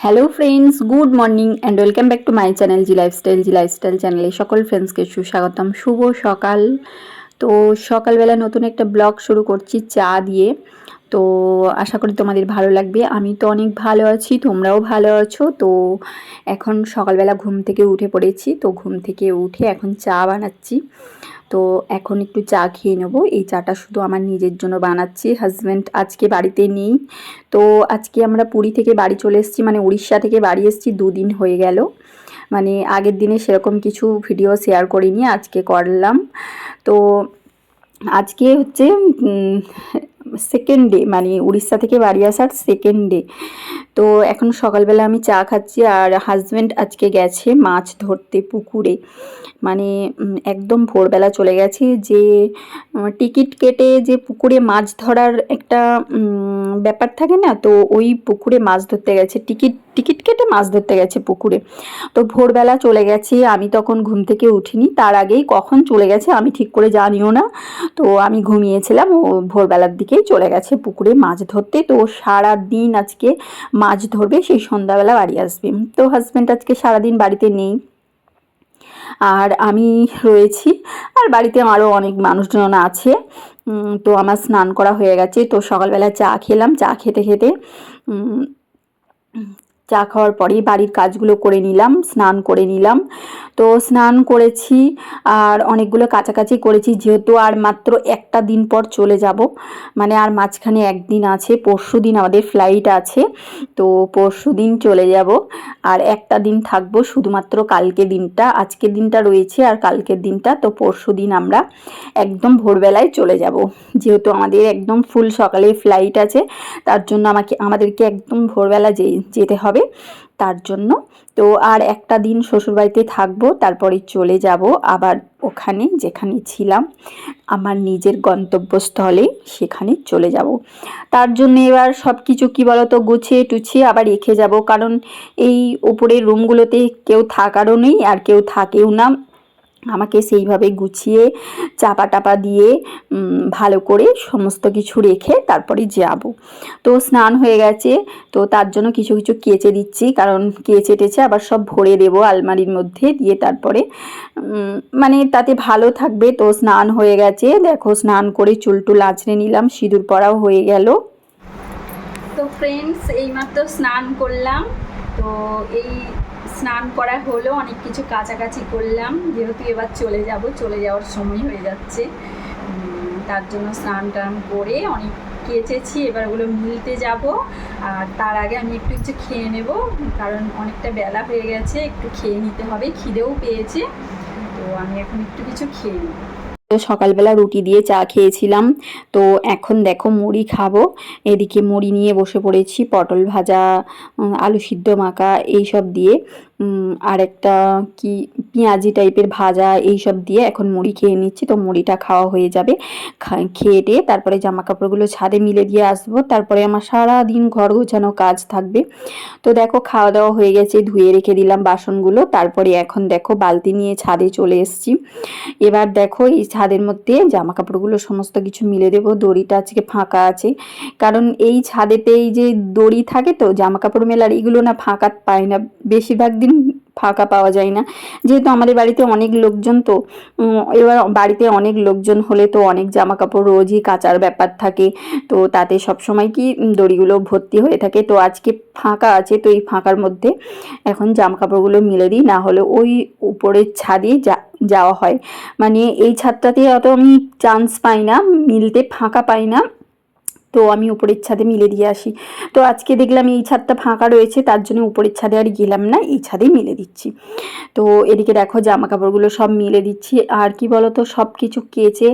Hello friends good morning and welcome back to my channel G lifestyle G lifestyle চ্যানেলে সকল ফ্রেন্ডসকে সুস্বাগতম। শুভ সকাল। তো সকালবেলা নতুন একটা ব্লগ শুরু করছি চা দিয়ে। তো আশা করি তোমাদের ভালো লাগবে। আমি তো অনেক ভালো আছি, তোমরাও ভালো আছো। তো এখন সকালবেলা ঘুম থেকে উঠে পড়েছি। তো ঘুম থেকে উঠে এখন চা বানাচ্ছি। তো এখন একটু চা খেয়ে নেব। এই চাটা শুধু আমার নিজের জন্য বানাচ্ছি হাজব্যান্ড আজকে বাড়িতে নেই। তো আজকে আমরা পুরী থেকে বাড়ি চলে এসেছি মানে উড়িষ্যা থেকে বাড়ি এসেছি, দুদিন হয়ে গেল। মানে আগের দিনে সেরকম কিছু ভিডিও শেয়ার করিনি, আজকে করলাম। তো আজকে হচ্ছে সেকেন্ড ডে মানে উড়িষ্যা থেকে বাড়ি আসার সেকেন্ড ডে তো এখন সকালবেলা আমি চা খাচ্ছি আর হাজব্যান্ড আজকে গেছে মাছ ধরতে পুকুরে। মানে একদম ভোরবেলা চলে গেছে যে টিকিট কেটে যে পুকুরে মাছ ধরার একটা ব্যাপার থাকে না, তো ওই পুকুরে মাছ ধরতে গেছে। টিকিট টিকিট কেটে মাছ ধরতে গেছে পুকুরে। তো ভোরবেলা চলে গেছে, আমি তখন ঘুম থেকে উঠিনি। তার আগেই কখন চলে গেছে আমি ঠিক করে জানিও না। তো আমি ঘুমিয়েছিলাম ও ভোরবেলার দিকেই। চলে গেছে পুকুরে মাছ ধরতে। তো সারা দিন আজকে মাছ ধরবে, সেই সন্ধ্যাবেলা বাড়ি আসবে। তো হাজব্যান্ড আজকে সারাদিন বাড়িতে নেই। আর আমি রয়েছি। আর বাড়িতে আরও অনেক মানুষজন আছে। তো আমার স্নান করা হয়ে গেছে। তো সকালবেলা চা খেলাম। চা খেতে খেতে চা খাওয়ার পরেই বাড়ির কাজগুলো করে নিলাম, স্নান করে নিলাম। তো স্নান করেছি আর অনেকগুলো কাছাকাছি করেছি, যেহেতু আর মাত্র একটা দিন পর চলে যাব। মানে আর মাঝখানে একদিন আছে, পরশু দিন আমাদের ফ্লাইট আছে, তো পরশু দিন চলে যাব। আর একটা দিন থাকব শুধুমাত্র কালকে দিনটা, আজকের দিনটা রয়েছে আর কালকের দিনটা, তো পরশু দিন আমরা একদম ভোরবেলায় চলে যাব। যেহেতু আমাদের একদম ফুল সকালে ফ্লাইট আছে, তার জন্য আমাকে, আমাদেরকে একদম ভোরবেলা যেতে হবে। তার জন্য। তো আর একটা দিন শ্বশুরবাড়িতে থাকব, তারপরে চলে যাব আবার ওখানে যেখানে ছিলাম, আমার নিজের গন্তব্যস্থলে সেখানে চলে যাব। তার জন্য এবার সব কিছু কী বলতো, গুছিয়ে টুছিয়ে আবার রেখে যাব। কারণ এই ওপরের রুমগুলোতে কেউ থাকারও নেই আর কেউ থাকেও না। আমাকে সেইভাবে গুছিয়ে চাপা টাপা দিয়ে ভালো করে সমস্ত কিছু রেখে তারপরে যাব। তো স্নান হয়ে গেছে, তো তার জন্য কিছু কিছু কেচে দিচ্ছি, কারণ কেচে টেচে আবার সব ভরে দেব আলমারির মধ্যে দিয়ে তারপরে মানে তাতে ভালো থাকবে। তো স্নান হয়ে গেছে, দেখো স্নান করে চুলটুল আঁচড়ে নিলাম, সিঁদুর পরাও হয়ে গেল। তো ফ্রেন্ডস এইমাত্র স্নান করলাম। তো এই স্নান করা হলো, অনেক কিছু কাছাকাছি করলাম। যেহেতু এবার চলে যাব, চলে যাওয়ার সময় হয়ে যাচ্ছে। তার জন্য স্নান টান করে অনেক কেচেছি, এবার ওগুলো মিলতে যাব। আর তার আগে আমি একটু কিছু খেয়ে নেব, কারণ অনেকটা বেলা হয়ে গেছে, একটু খেয়ে নিতে হবে, খিদেও পেয়েছে। তো আমি এখন একটু কিছু খেয়ে নেব। তো সকালবেলা রুটি দিয়ে চা খেয়েছিলাম। তো এখন দেখো মুড়ি খাব। এদিকে মুড়ি নিয়ে বসে পড়েছি, পটল ভাজা আলু সিদ্ধ মাখা এইসব দিয়ে। আর একটা কি, পেঁয়াজি টাইপের ভাজা এই সব দিয়ে এখন মুড়ি খেয়ে নিচ্ছি। তো মুড়িটা খাওয়া হয়ে যাবে। খেয়ে টেয়ে তারপরে জামা কাপড়গুলো ছাদে মিলে দিয়ে আসব। তারপরে আমার সারা দিন ঘর গোছানো কাজ থাকবে। তো দেখো খাওয়া দাওয়া হয়ে গেছে, ধুয়ে রেখে দিলাম বাসনগুলো। তারপরে এখন দেখো বালতি নিয়ে ছাদে চলে এসছি। এবার দেখো এই ছাদের মধ্যে জামা কাপড়গুলো সমস্ত কিছু মিলে দেবো, দড়িটা আজকে ফাঁকা আছে। কারণ এই ছাদেতে এই যে দড়ি থাকে তো জামা কাপড় মেলার, এগুলো না ফাঁকা পায় না। বেশিরভাগ দিন ফাঁকা পাওয়া যায় না। যেহেতু আমাদের বাড়িতে অনেক লোকজন তো এবার বাড়িতে অনেক লোকজন হলে তো অনেক জামা কাপড় রোজই কাচার ব্যাপার থাকে। তো তাতে সবসময় কি দড়িগুলো ভর্তি হয়ে থাকে। তো আজকে ফাঁকা আছে, তো এই ফাঁকার মধ্যে এখন জামা কাপড়গুলো মিলে দিই। না হলে ওই উপরের ছাদে যা, যাওয়া হয়। মানে এই ছাদটাতে অত আমি চান্স পাই না, মিলতে ফাঁকা পাই না। তো আমি উপরের ছাদে মিলে দিয়ে আসি। তো আজকে দেখলাম এই ছাদটা ফাঁকা রয়েছে, তার জন্য উপরের ছাদে আর গেলাম না, এই ছাদেই মিলে দিচ্ছি। তো এদিকে দেখো জামা কাপড়গুলো সব মিলে দিচ্ছি। আর কি বলো তো সব কিছু কেচে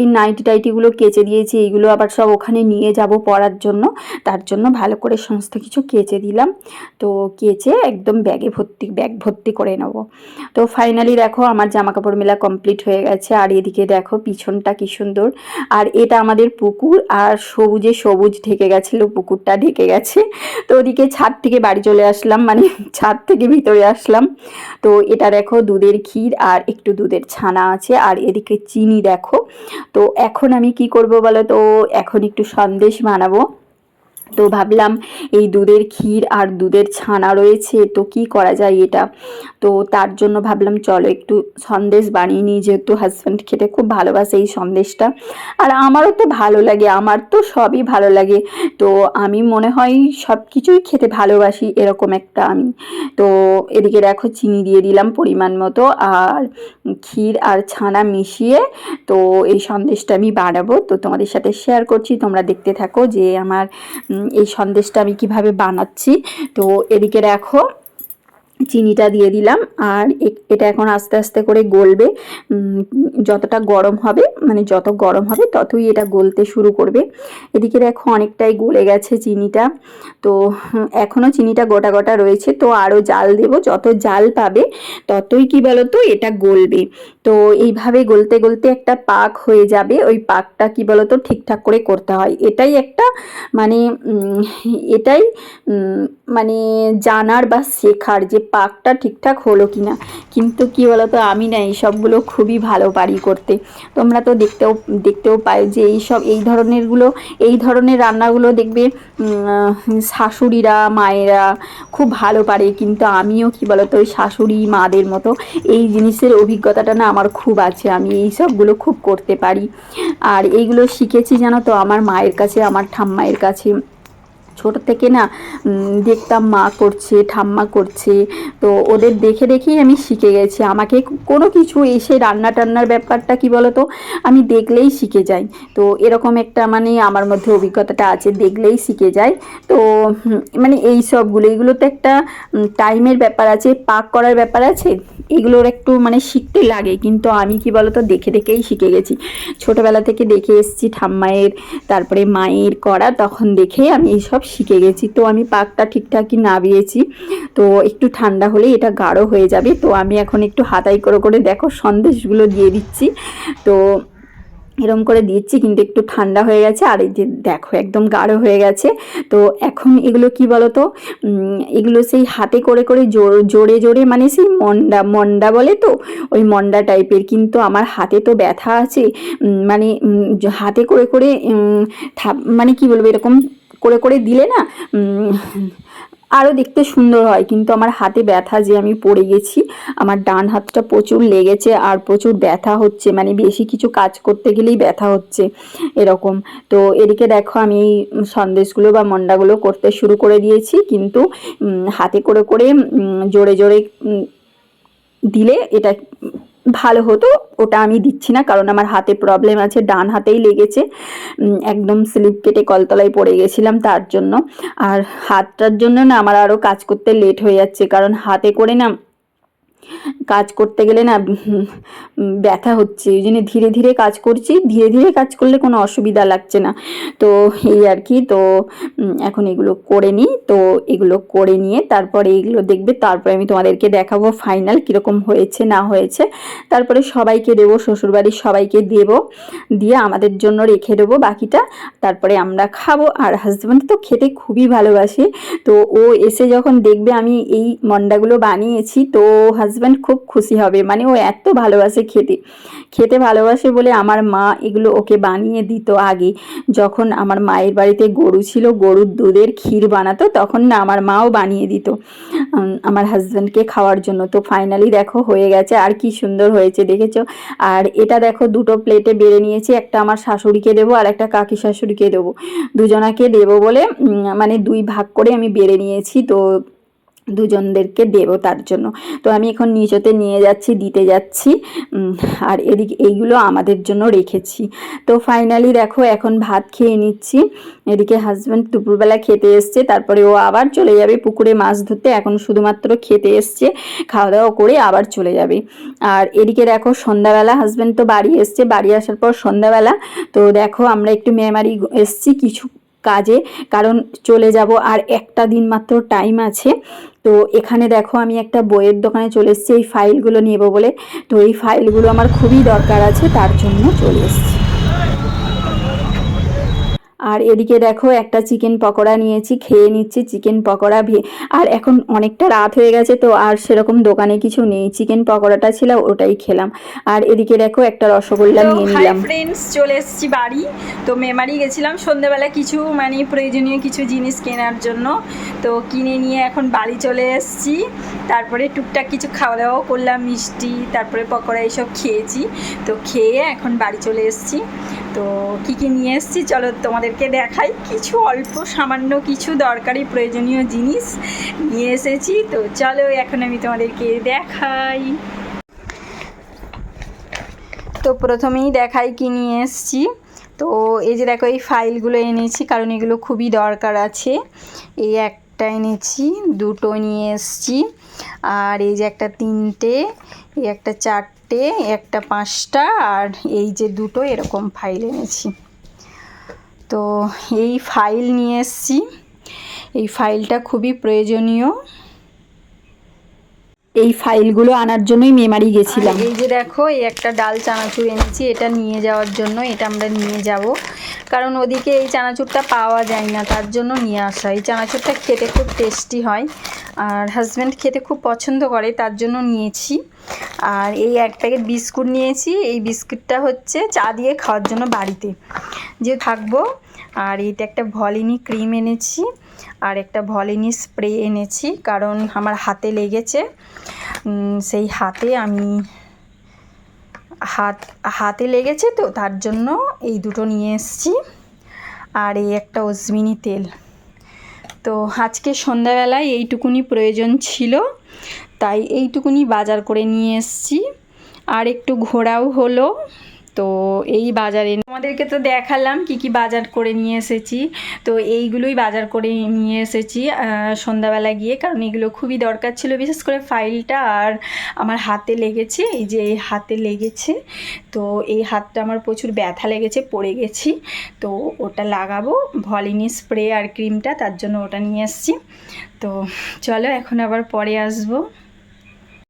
এই নাইটি টাইটিগুলো কেচে দিয়েছি, এইগুলো আবার সব ওখানে নিয়ে যাব পরার জন্য। তার জন্য ভালো করে সমস্ত কিছু কেচে দিলাম। তো কেচে একদম ব্যাগে ভর্তি, ব্যাগ ভর্তি করে নেব। তো ফাইনালি দেখো আমার জামা কাপড় মেলা কমপ্লিট হয়ে গেছে। আর এদিকে দেখো পিছনটা কি সুন্দর। আর এটা আমাদের পুকুর, আর সবুজে সবুজ ঢেকে গেছিল, পুকুরটা ঢেকে গেছে। তো ওদিকে ছাদ থেকে বাড়ি চলে আসলাম মানে ছাদ থেকে ভিতরে আসলাম। তো এটা দেখো দুধের ক্ষীর আর একটু দুধের ছানা আছে, আর এদিকে চিনি দেখো। তো এখন আমি কি করব বলো তো? এখন একটু সন্দেশ বানাবো। তো ভাবলাম এই দুধের ক্ষীর আর দুধের ছানা রয়েছে, তো কি করা যায় এটা? তো তার জন্য ভাবলাম চলো একটু সন্দেশ বানিয়ে নিই, যেহেতু হাজব্যান্ড খেতে খুব ভালোবাসে এই সন্দেশটা। আর আমারও তো ভালো লাগে, আমার তো সবই ভালো লাগে। তো আমি মনে হয় সব কিছুই খেতে ভালোবাসি এরকম একটা আমি। তো এদিকে দেখো চিনি দিয়ে দিলাম পরিমাণ মতো, আর ক্ষীর আর ছানা মিশিয়ে তো এই সন্দেশটা আমি বানাবো। তো তোমাদের সাথে শেয়ার করছি, তোমরা দেখতে থাকো যে আমার এই সন্দেশটা আমি কীভাবে বানাচ্ছি। তো এদিকে দেখো, চিনিটা দিয়ে দিলাম আর এটা এখন আস্তে আস্তে করে গলবে। যতটা গরম হবে মানে যত গরম হবে ততই এটা গলতে শুরু করবে। এদিকে দেখো অনেকটাই গলে গেছে চিনিটা। তো এখনও চিনিটা গোটা গোটা রয়েছে। তো আরও জাল দেব। যত জাল পাবে ততই কি বলতো, এটা গলবে। তো এইভাবে গলতে গলতে একটা পাক হয়ে যাবে। ওই পাকটা কি বলতো ঠিকঠাক করে করতে হয়। এটাই একটা মানে এটাই মানে জানার বা শেখার যে পাকটা ঠিকঠাক হলো কি না কিন্তু কি বলতো আমি না এইসবগুলো খুবই ভালো পারি করতে। তোমরা তো দেখতেও দেখতেও পাই যে এইসব, এই ধরনেরগুলো, এই ধরনের রান্নাগুলো দেখবে শাশুড়িরা, মায়েরা খুব ভালো পারে। কিন্তু আমিও কি বলতো ওই শাশুড়ি, মাদের মতো এই জিনিসের অভিজ্ঞতাটা না আমার খুব আছে, আমি এই সবগুলো খুব করতে পারি। আর এইগুলো শিখেছি জানো তো, আমার মায়ের কাছে, আমার ঠাম্মায়ের কাছে। ছোট থেকে না দেখতাম মা করছে, ঠাম্মা করছে। তো ওদের দেখে দেখেই আমি শিখে গেছি। আমাকে কোনো কিছু এসে রান্না টান্নার ব্যাপারটা কি বলতো? আমি দেখলেই শিখে যাই। তো এরকম একটা মানে আমার মধ্যে অভিজ্ঞতাটা আছে, দেখলেই শিখে যায় তো মানে এই সবগুলো এগুলো তো একটা টাইমের ব্যাপার আছে, পাক করার ব্যাপার আছে, এগুলোর একটু মানে শিখতে লাগে। কিন্তু আমি কি বলতো, দেখে দেখেই শিখে গেছি। ছোটোবেলা থেকে দেখে এসেছি ঠাম্মায়ের, তারপরে মায়ের করা, তখন দেখেই আমি এইসব শিখে গেছি। তো আমি পাকটা ঠিকঠাকই নাবিয়েছি তো একটু ঠান্ডা হলে এটা গাঢ় হয়ে যাবে। তো আমি এখন একটু হাতাই করে করে দেখো সন্দেশগুলো দিয়ে দিচ্ছি। তো এরম করে দিচ্ছি কিন্তু একটু ঠান্ডা হয়ে গেছে। আর এই যে দেখো একদম গাঢ় হয়ে গেছে। তো এখন এগুলো কি বলতো? এগুলো সেই হাতে করে করে জোরে জোরে মানে সেই মন্ডা মন্ডা বলে তো? ওই মন্ডা টাইপের। কিন্তু আমার হাতে তো ব্যথা আছে। মানে হাতে করে করে মানে কি বলব এরকম করে করে দিলে না আরও দেখতে সুন্দর হয়। কিন্তু আমার হাতে ব্যথা যে আমি পড়ে গেছি, আমার ডান হাতটা প্রচুর লেগেছে আর প্রচুর ব্যথা হচ্ছে। মানে বেশি কিছু কাজ করতে গেলেই ব্যথা হচ্ছে এরকম। তো এদিকে দেখো আমি এই সন্দেশগুলো বা মন্ডাগুলো করতে শুরু করে দিয়েছি। কিন্তু হাতে করে করে জোরে জোরে দিলে এটা ভালো হতো, ওটা আমি দিচ্ছি না, কারণ আমার হাতে প্রবলেম আছে, ডান হাতেই লেগেছে। একদম স্লিপ কেটে কলতলায় পড়ে গেছিলাম তার জন্য। আর হাতটার জন্য না আমার আরও কাজ করতে লেট হয়ে যাচ্ছে, কারণ হাতে করে না কাজ করতে গেলে না ব্যথা হচ্ছে। ওই জন্য ধীরে ধীরে কাজ করছি। ধীরে ধীরে কাজ করলে কোনো অসুবিধা লাগছে না। তো এই আর কি, তো এখন এগুলো করে নিই। তো এগুলো করে নিয়ে তারপরে এগুলো দেখবে, তারপরে আমি তোমাদেরকে দেখাবো ফাইনাল কীরকম হয়েছে, না হয়েছে। তারপরে সবাইকে দেবো, শ্বশুরবাড়ির সবাইকে দেব। দিয়ে আমাদের জন্য রেখে দেবো বাকিটা। তারপরে আমরা খাব। আর হাজব্যান্ড তো খেতে খুবই ভালোবাসে। তো ও এসে যখন দেখবে আমি এই মন্ডাগুলো বানিয়েছি, তো হাজব্যান্ড খুব খুশি হবে। মানে ও এত ভালোবাসে খেতে। খেতে ভালোবাসে বলে আমার মা এগুলো ওকে বানিয়ে দিত আগে। যখন আমার মায়ের বাড়িতে গরু ছিল, গরুর দুধের ক্ষীর বানাতো, তখন না আমার মাও বানিয়ে দিত আমার হাজব্যান্ডকে খাওয়ার জন্য। তো ফাইনালি দেখো হয়ে গেছে, আর কি সুন্দর হয়েছে, দেখেছ? আর এটা দেখো দুটো প্লেটে বেড়ে নিয়েছি, একটা আমার শাশুড়িকে দেবো আর একটা কাকি শাশুড়িকে দেবো। দুজনাকে দেবো বলে মানে দুই ভাগ করে আমি বেড়ে নিয়েছি। তো দুজনদেরকে দেব তার জন্য। তো আমি এখন নিচতে নিয়ে যাচ্ছি, দিতে যাচ্ছি আর এদিকে, এইগুলো আমাদের জন্য রেখেছি। তো ফাইনালি দেখো, এখন ভাত খেয়ে নিচ্ছি। এদিকে হাজব্যান্ড দুপুরবেলা খেতে এসছে, তারপরে ও আবার চলে যাবে পুকুরে মাছ ধরতে। এখন শুধুমাত্র খেতে এসছে খাওয়া দাওয়া করে আবার চলে যাবে। আর এদিকে দেখো, সন্ধ্যাবেলা হাজব্যান্ড তো বাড়ি এসছে, বাড়ি আসার পর সন্ধ্যাবেলা। তো দেখো, আমরা একটু মেমারি এসছি কিছু কাজে, কারণ চলে যাব আর একটা দিন মাত্র টাইম আছে। তো এখানে দেখো আমি একটা বইয়ের দোকানে চলে এসেছি, এই ফাইলগুলো নেব বলে। তো এই ফাইলগুলো আমার খুবই দরকার আছে, তার জন্য চলে এসেছি। আর এদিকে দেখো একটা চিকেন পকোড়া নিয়েছি খেয়ে নিচ্ছি চিকেন পকোড়া ভে- আর এখন অনেকটা রাত হয়ে গেছে তো আর সেরকম দোকানে কিছু নেই চিকেন পকোড়াটা ছিল ওটাই খেলাম। আর এদিকে দেখো একটা রসগোল্লা নিয়ে নিলাম। ফ্রেন্ডস চলে এসেছি বাড়ি। তো মেমারি গেছিলাম সন্ধ্যেবেলা কিছু মানে প্রয়োজনীয় কিছু জিনিস কেনার জন্য। তো কিনে নিয়ে এখন বাড়ি চলে এসেছি। তারপরে টুকটাক কিছু খাওয়া দাওয়াও করলাম মিষ্টি তারপরে পকোড়া এইসব খেয়েছি। তো খেয়ে এখন বাড়ি চলে এসেছি। তো কী কী নিয়ে এসেছি? চলো তোমাদেরকে দেখাই। কিছু অল্প, সামান্য কিছু দরকারি প্রয়োজনীয় জিনিস নিয়ে এসেছি। তো চলো এখন আমি তোমাদেরকে দেখাই। তো প্রথমেই দেখাই কি নিয়ে এসেছি। তো এই যে দেখো, এই ফাইলগুলো এনেছি, কারণ এগুলো খুবই দরকার আছে। এই একটা এনেছি, দুটো নিয়ে এসেছি। আর এই যে একটা তিনটে, এই একটা চারটে এই একটা পাঁচটা আর এই যে দুটো এরকম ফাইল এনেছি। তো এই ফাইল নিয়ে এসেছি। এই ফাইলটা খুবই প্রয়োজনীয়। এই ফাইলগুলো আনার জন্যই মেমারি গেছিলাম। এই যে দেখো, এই একটা ডাল চানাচুর এনেছি, এটা নিয়ে যাওয়ার জন্য এটা আমরা নিয়ে যাব। কারণ ওদিকে এই চানাচুরটা পাওয়া যায় না, তার জন্য নিয়ে আসা। এই চানাচুরটা খেতে খুব টেস্টি হয়। আর হাজব্যান্ড খেতে খুব পছন্দ করে, তার জন্য নিয়েছি। আর এই এক প্যাকেট বিস্কুট নিয়েছি। এই বিস্কুটটা হচ্ছে চা দিয়ে খাওয়ার জন্য বাড়িতে। যে থাকব, আর এটা একটা ভলিনি ক্রিম এনেছি, আর একটা ভলিনি স্প্রে এনেছি, কারণ আমার হাতে লেগেছে। সেই হাতে আমি, হাত, হাতে লেগেছে তো, তার জন্য এই দুটো নিয়ে এসেছি। আর এই একটা অজমিনি তেল। তো আজকে সন্ধ্যাবেলায় এইটুকুনি প্রয়োজন ছিল, তাই এইটুকুনি বাজার করে নিয়ে এসছি। আর একটু ঘোরাও হলো। তো এই বাজারে আমাদেরকে তো দেখালাম কি কি বাজার করে নিয়ে এসেছি। তো এইগুলোই বাজার করে নিয়ে এসেছি সন্ধ্যাবেলা গিয়ে, কারণ এগুলো খুবই দরকার ছিল, বিশেষ করে ফাইলটা আর আমার হাতে লেগেছে, এই যে এই হাতে লেগেছে। তো এই হাতটা আমার প্রচুর ব্যথা লেগেছে, পড়ে গেছি। তো ওটা লাগাবো, ভলিনি স্প্রে আর ক্রিমটা, তার জন্য ওটা নিয়ে এসেছি। তো চলো এখন আবার পরে আসব।